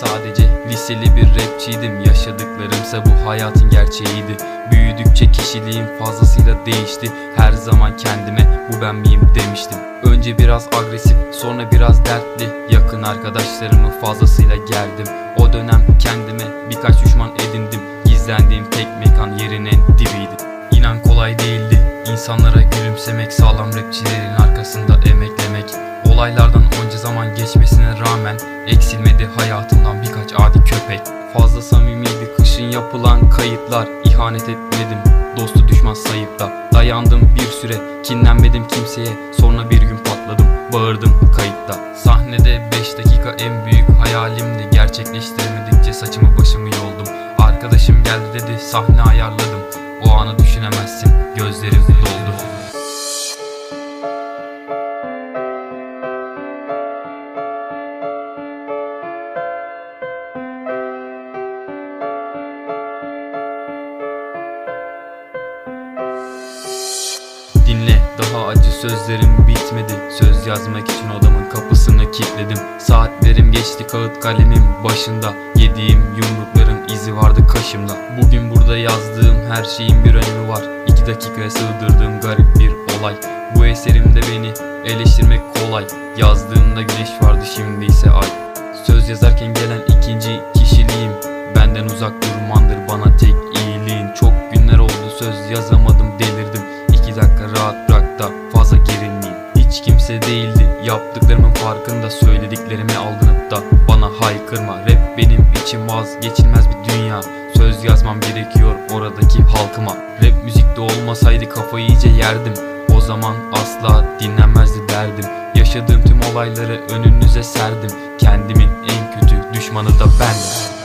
sadece liseli bir rapçiydim. Yaşadıklarımsa bu hayatın gerçeğiydi. Büyüdükçe kişiliğim fazlasıyla değişti. Her zaman kendime bu ben miyim? demiştim. Önce biraz agresif sonra biraz dertli. Yakın arkadaşlarımı fazlasıyla gerdim O dönem kendime birkaç düşman edindim. Gizlendiğim tek mekan yerin en dibiydi. İnan kolay değildi. İnsanlara gülümsemek Sağlam rapçilerin arkasında emeklemek. Olaylardan onca zaman geçmesine rağmen Eksilmedi hayatımdan yapılan kayıtlar İhanet etmedim. Dostu düşman sayıp da Dayandım bir süre kinlenmedim kimseye. Sonra bir gün patladım bağırdım kayıtta. Sahnede 5 dakika en büyük hayalimdi. Gerçekleştiremedikçe saçımı başımı yoldum. Arkadaşım geldi dedi sahne ayarladım. O anı düşünemezsin gözlerim doldu daha acı sözlerim bitmedi. Söz yazmak için odamın kapısını kilitledim. Saatlerim geçti kağıt kalemim başında. Yediğim yumrukların izi vardı kaşımda. Bugün burada yazdığım her şeyin bir önemi var. İki dakikaya sığdırdığım garip bir olay. Bu eserimde beni eleştirmek kolay. Yazdığımda güneş vardı şimdi ise ay. Söz yazarken gelen ikinci kişiliğim. Benden uzak durmandır bana tek iyiliğin. Çok günler oldu söz yazamadım farkında Söylediklerime aldanıp da bana haykırma. Rap benim için vazgeçilmez bir dünya. Söz yazmam gerekiyor oradaki halkıma. Rap müzikte olmasaydı kafayı iyice yerdim. O zaman asla dinlenmezdi derdim. Yaşadığım tüm olayları önünüze serdim. Kendimin en kötü düşmanı da bendim